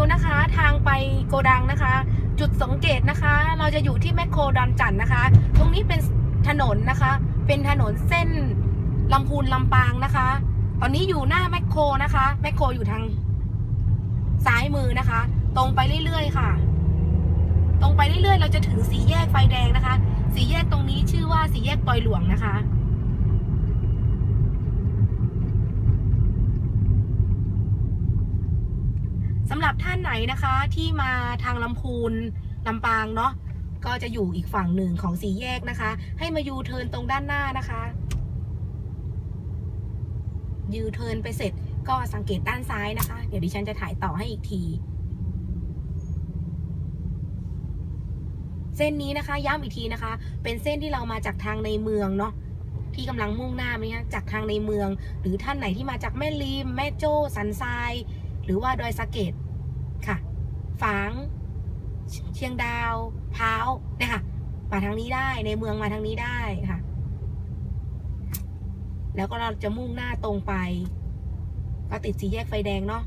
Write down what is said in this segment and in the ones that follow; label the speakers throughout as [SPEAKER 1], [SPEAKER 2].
[SPEAKER 1] วนะคะ ทางไปโกดังนะคะ จุดสังเกตนะคะ เราจะอยู่ที่แมคโครดอนจันทน์นะคะ ตรงนี้เป็นถนนนะคะ เป็นถนนเส้นลำพูนลำปางนะคะ ตอนนี้อยู่หน้าแมคโครนะคะแมคโครอยู่ทางซ้ายมือนะคะ ตรงไปเรื่อยๆค่ะ ตรงไปเรื่อยๆ เราจะถึงสีแยกไฟแดงนะคะ สีแยกตรงนี้ชื่อว่าสีแยกปอยหลวงนะคะ สำหรับท่านไหนนะคะที่มาทางลำพูนลำปางเนาะก็จะอยู่อีกฝั่งหนึ่งของสีแยกนะคะ ให้มายูเทินตรงด้านหน้านะคะยูเทินไปเสร็จก็สังเกตด้านซ้ายนะคะ เดี๋ยวดิฉันจะถ่ายต่อให้อีกที เส้นนี้นะคะ ย้ำอีกทีนะคะ เป็นเส้นที่เรามาจากทางในเมืองเนาะที่กำลังมุ่งหน้าเนี่ยจากทางในเมือง หรือท่านไหนที่มาจากแม่ริมแม่โจ้สันทราย หรือว่าดอยสะเก็ดค่ะ ฝาง เชียงดาวพร้าวเนี่ยค่ะมาทางนี้ได้ในเมืองมาทางนี้ได้ค่ะ แล้วก็เราจะมุ่งหน้าตรงไป ก็ติดสีแยกไฟแดงเนาะ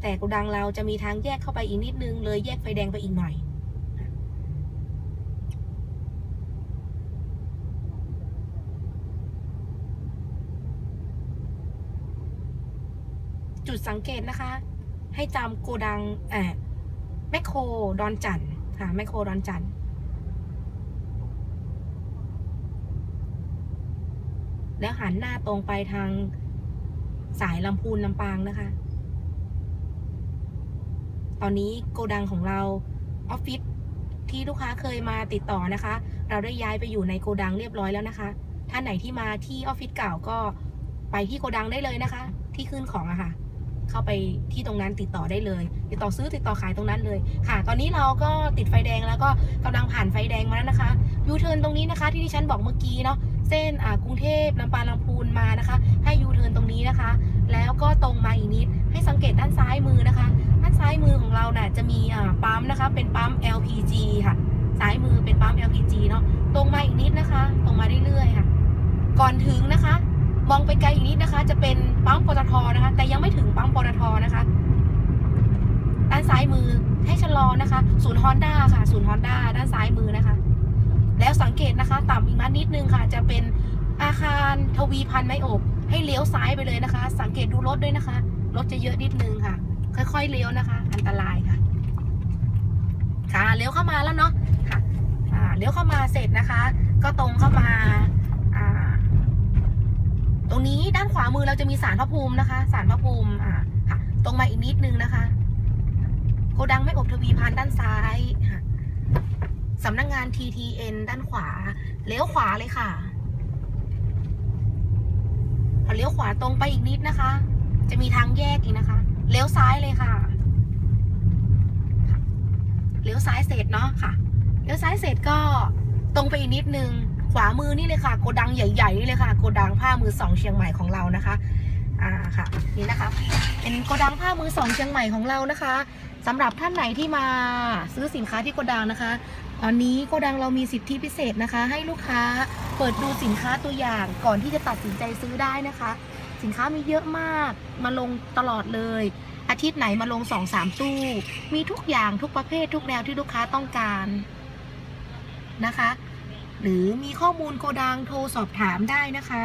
[SPEAKER 1] แต่กุดังเราจะมีทางแยกเข้าไปอีกนิดนึงเลยแยกไฟแดงไปอีกหน่อย จุดสังเกตนะคะ ให้จำโกดังแอบแมคโครดอนจันค่ะแมคโครดอนจันแล้วหันหน้าตรงไปทางสายลำพูนลำปางนะคะ ตอนนี้โกดังของเราออฟฟิศที่ลูกค้าเคยมาติดต่อนะคะ เราได้ย้ายไปอยู่ในโกดังเรียบร้อยแล้วนะคะ ท่านไหนที่มาที่ออฟฟิศเก่าก็ไปที่โกดังได้เลยนะคะ ที่ขึ้นของอะค่ะ เข้าไปที่ตรงนั้นติดต่อได้เลย ติดต่อซื้อติดต่อขายตรงนั้นเลยค่ะ ตอนนี้เราก็ติดไฟแดงแล้วก็กำลังผ่านไฟแดงมาแล้วนะคะยูเทิร์นตรงนี้นะคะ ที่ที่ฉันบอกเมื่อกี้เนาะเส้นอ่ากรุงเทพลำปางลำพูนมานะคะ ให้ยูเทิร์นตรงนี้นะคะ แล้วก็ตรงมาอีกนิดให้สังเกตด้านซ้ายมือนะคะ ด้านซ้ายมือของเราน่ะจะมีอ่าปั๊มนะคะ เป็นปั๊ม LPG ค่ะซ้ายมือเป็นปั๊ม LPG เนาะตรงมาอีกนิดนะคะ ตรงมาเรื่อยๆค่ะ ก่อนถึงนะคะ มองไปไกลอีกนิดนะคะ จะเป็นปั๊มปตทนะคะ แต่ยังไม่ถึงปั๊มปตทนะคะ ด้านซ้ายมือให้ชะลอนะคะ ศูนย์ฮอนด้าค่ะ ศูนย์ฮอนด้าด้านซ้ายมือนะคะ แล้วสังเกตนะคะต่ำอีกมานิดนึงค่ะ จะเป็นอาคารทวีพันธ์ไม้อบ ให้เลี้ยวซ้ายไปเลยนะคะ สังเกตดูรถด้วยนะคะ รถจะเยอะนิดนึงค่ะ ค่อยๆเลี้ยวนะคะ อันตรายค่ะ ค่ะเลี้ยวเข้ามาแล้วเนาะค่ะเลี้ยวเข้ามาเสร็จนะคะ ก็ตรงเข้ามา รงนี้ด้านขวามือเราจะมีสารพระภูมินะคะสารพระภูมิอ่าค่ะ ตรงมาอีกนิดนึงนะคะ โกดังไม่อบทวีพันด้านซ้ายค่ะสำนักงงาน TTN ด้านขวา เลี้ยวขวาเลยค่ะพอเลี้ยวขวาตรงไปอีกนิดนะคะ จะมีทางแยกอีกนะคะ เลี้ยวซ้ายเลยค่ะ เลี้ยวซ้ายเสร็จเนาะค่ะ เลี้ยวซ้ายเสร็จก็ตรงไปอีกนิดนึง วามือนี่เลยค่ะโกดังใหญ่ๆนี่เลยค่ะโกดังผ้ามือสองเชียงใหม่ของเรานะคะอ่าค่ะนี่นะคะ เป็นโกดังผ้ามือสองเชียงใหม่ของเรานะคะสำหรับท่านไหนที่มาซื้อสินค้าที่โกดังนะคะตอนนี้โกดังเรามีสิทธิพิเศษนะคะ ให้ลูกค้าเปิดดูสินค้าตัวอย่างก่อนที่จะตัดสินใจซื้อได้นะคะ สินค้ามีเยอะมากมาลงตลอดเลย อาทิตย์ไหนมาลงสองสามตู้ มีทุกอย่างทุกประเภททุกแนวที่ลูกค้าต้องการนะคะ หรือมีข้อมูลโกดังโทรสอบถามได้นะคะ